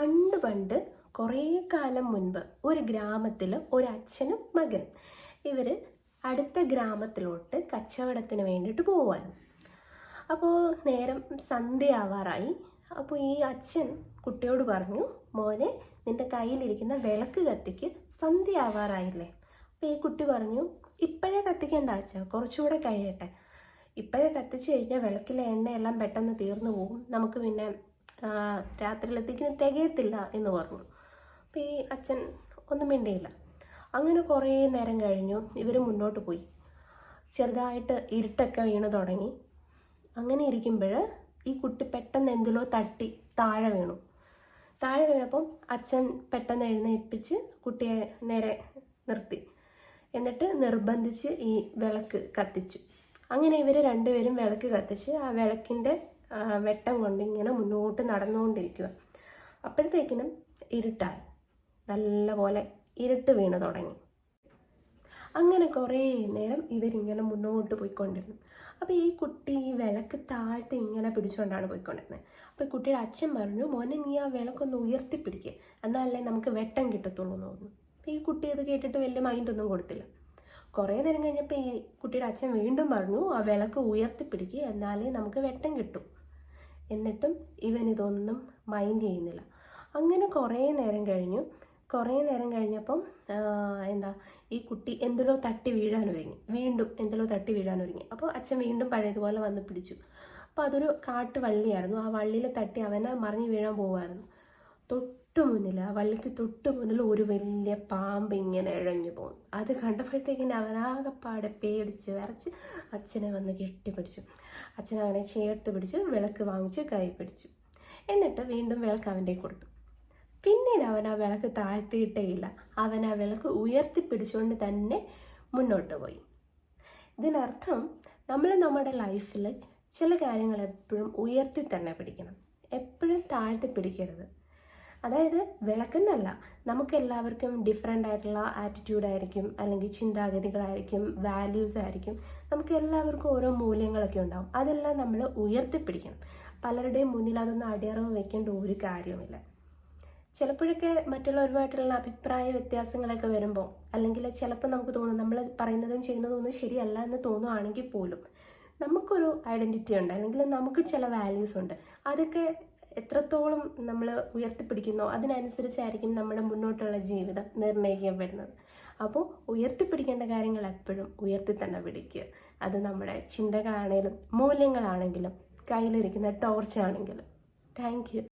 പണ്ട് പണ്ട് കുറേ കാലം മുൻപ് ഒരു ഗ്രാമത്തിൽ ഒരു അച്ഛനും മകനും. ഇവർ അടുത്ത ഗ്രാമത്തിലോട്ട് കച്ചവടത്തിന് വേണ്ടിയിട്ട് പോവാൻ അപ്പോൾ നേരം സന്ധ്യയാവാറായി. അപ്പോൾ ഈ അച്ഛൻ കുട്ടിയോട് പറഞ്ഞു മോനെ നിന്റെ കയ്യിലിരിക്കുന്ന വിളക്ക് കത്തിക്ക്. സന്ധ്യ സന്ധ്യയാവാറായില്ലേ. അപ്പോൾ ഈ കുട്ടി പറഞ്ഞു ഇപ്പോഴേ കത്തിക്കേണ്ട അച്ഛ കുറച്ചുകൂടെ കഴിയട്ടെ. ഇപ്പോഴേ കത്തിച്ച് കഴിഞ്ഞാൽ വിളക്കിലെ എണ്ണയെല്ലാം പെട്ടെന്ന് തീർന്നു പോകും. നമുക്ക് പിന്നെ ആ, രാത്രിയിലെത്തിക്കുന്ന തികയത്തില്ല എന്ന് പറഞ്ഞു. അപ്പോൾ ഈ അച്ഛൻ ഒന്നും മിണ്ടിയില്ല. അങ്ങനെ കുറേ നേരം കഴിഞ്ഞു. ഇവർ മുന്നോട്ട് പോയി. ചെറുതായിട്ട് ഇരുട്ടൊക്കെ വീണ് തുടങ്ങി. അങ്ങനെ ഇരിക്കുമ്പോൾ ഈ കുട്ടി പെട്ടെന്ന് എന്തിലോ തട്ടി താഴെ വീണു. താഴെ വീണപ്പം അച്ഛൻ പെട്ടെന്ന് എഴുന്നേൽപ്പിച്ച് കുട്ടിയെ നേരെ നിർത്തി. എന്നിട്ട് നിർബന്ധിച്ച് ഈ വിളക്ക് കത്തിച്ചു. അങ്ങനെ ഇവർ രണ്ടുപേരും വിളക്ക് കത്തിച്ച് ആ വിളക്കിന്റെ വെട്ടം കൊണ്ട് ഇങ്ങനെ മുന്നോട്ട് നടന്നുകൊണ്ടിരിക്കുക. അപ്പോഴത്തേക്കിനും ഇരുട്ടായി. നല്ലപോലെ ഇരുട്ട് വീണ് തുടങ്ങി. അങ്ങനെ കുറേ നേരം ഇവരിങ്ങനെ മുന്നോട്ട് പോയിക്കൊണ്ടിരുന്നു. അപ്പോൾ ഈ കുട്ടി ഈ വിളക്ക് താഴ്ത്തി ഇങ്ങനെ പിടിച്ചുകൊണ്ടാണ് പോയിക്കൊണ്ടിരുന്നത്. അപ്പോൾ കുട്ടിയുടെ അച്ഛൻ പറഞ്ഞു മോനെ നീ ആ വിളക്കൊന്ന് ഉയർത്തിപ്പിടിക്കുക എന്നാലേ നമുക്ക് വെട്ടം കിട്ടത്തുള്ളൂ എന്ന് പറഞ്ഞു. അപ്പോൾ ഈ കുട്ടി അത് കേട്ടിട്ട് വലിയ മൈൻഡൊന്നും കൊടുത്തില്ല. കുറേ നേരം കഴിഞ്ഞപ്പോൾ ഈ കുട്ടിയുടെ അച്ഛൻ വീണ്ടും പറഞ്ഞു ആ വിളക്ക് ഉയർത്തിപ്പിടിക്കുക എന്നാലേ നമുക്ക് വെട്ടം കിട്ടും. എന്നിട്ടും ഇവൻ ഇതൊന്നും മൈൻഡ് ചെയ്യുന്നില്ല. അങ്ങനെ കുറേ നേരം കഴിഞ്ഞു. കുറേ നേരം കഴിഞ്ഞപ്പം എന്താ ഈ കുട്ടി എന്തിലോ തട്ടി വീഴാൻ ഒരുങ്ങി. വീണ്ടും എന്തിലോ തട്ടി വീഴാൻ ഒരുങ്ങി. അപ്പോൾ അച്ഛൻ വീണ്ടും പഴയതുപോലെ വന്ന് പിടിച്ചു. അപ്പോൾ അതൊരു കാട്ടുവള്ളിയായിരുന്നു. ആ വള്ളിയിൽ തട്ടി അവനെ മറിഞ്ഞു വീഴാൻ പോവായിരുന്നു തൊട്ടു മുന്നിൽ ആ വള്ളിക്ക് തൊട്ടു മുന്നിൽ ഒരു വലിയ പാമ്പ് ഇങ്ങനെ ഇഴഞ്ഞു പോകും അത് കണ്ടപ്പോഴത്തേക്കിന് അവനാകപ്പാടെ പേടിച്ച് വരച്ച് അച്ഛനെ വന്ന് കെട്ടിപ്പിടിച്ചു. അച്ഛനവനെ ചേർത്ത് പിടിച്ച് വിളക്ക് വാങ്ങിച്ച് കൈ പിടിച്ചു. എന്നിട്ട് വീണ്ടും വിളക്ക് അവന്റെ കൊടുത്തു. പിന്നീട് അവൻ ആ വിളക്ക് താഴ്ത്തിയിട്ടേയില്ല അവൻ ആ വിളക്ക് ഉയർത്തിപ്പിടിച്ചുകൊണ്ട് തന്നെ മുന്നോട്ട് പോയി. ഇതിനർത്ഥം നമ്മൾ നമ്മുടെ ലൈഫിൽ ചില കാര്യങ്ങൾ എപ്പോഴും ഉയർത്തി തന്നെ പിടിക്കണം. എപ്പോഴും താഴ്ത്തി പിടിക്കരുത്. അതായത് വിളക്കുന്നല്ല നമുക്ക് എല്ലാവർക്കും ഡിഫറെന്റ് ആയിട്ടുള്ള ആറ്റിറ്റ്യൂഡ് ആയിരിക്കും അല്ലെങ്കിൽ ചിന്താഗതികളായിരിക്കും വാല്യൂസ് ആയിരിക്കും. നമുക്ക് എല്ലാവർക്കും ഓരോ മൂല്യങ്ങളൊക്കെ ഉണ്ടാവും. അതെല്ലാം നമ്മൾ ഉയർത്തിപ്പിടിക്കണം. പലരുടെയും മുന്നിൽ അതൊന്നും അടിയറവ് വെക്കേണ്ട ഒരു കാര്യവുമില്ല. ചിലപ്പോഴൊക്കെ മറ്റുള്ളവരുമായിട്ടുള്ള അഭിപ്രായ വ്യത്യാസങ്ങളൊക്കെ വരുമ്പോൾ അല്ലെങ്കിൽ ചിലപ്പോൾ നമുക്ക് തോന്നും നമ്മൾ പറയുന്നതും ചെയ്യുന്നതും ഒന്നും ശരിയല്ല എന്ന് തോന്നുവാണെങ്കിൽ പോലും നമുക്കൊരു ഐഡന്റിറ്റി ഉണ്ട് അല്ലെങ്കിൽ നമുക്ക് ചില വാല്യൂസ് ഉണ്ട്. അതൊക്കെ എത്രത്തോളം നമ്മൾ ഉയർത്തിപ്പിടിക്കുന്നു അതിനനുസരിച്ചായിരിക്കും നമ്മുടെ മുന്നോട്ടുള്ള ജീവിതം നിർണയിക്കപ്പെടുന്നത് അപ്പോൾ ഉയർത്തിപ്പിടിക്കേണ്ട കാര്യങ്ങൾ എപ്പോഴും ഉയർത്തി തന്നെ പിടിക്കുക. അത് നമ്മുടെ ചിന്തകളാണെങ്കിലും മൂല്യങ്ങളാണെങ്കിലും കയ്യിലിരിക്കുന്ന ടോർച്ചാണെങ്കിലും താങ്ക് യു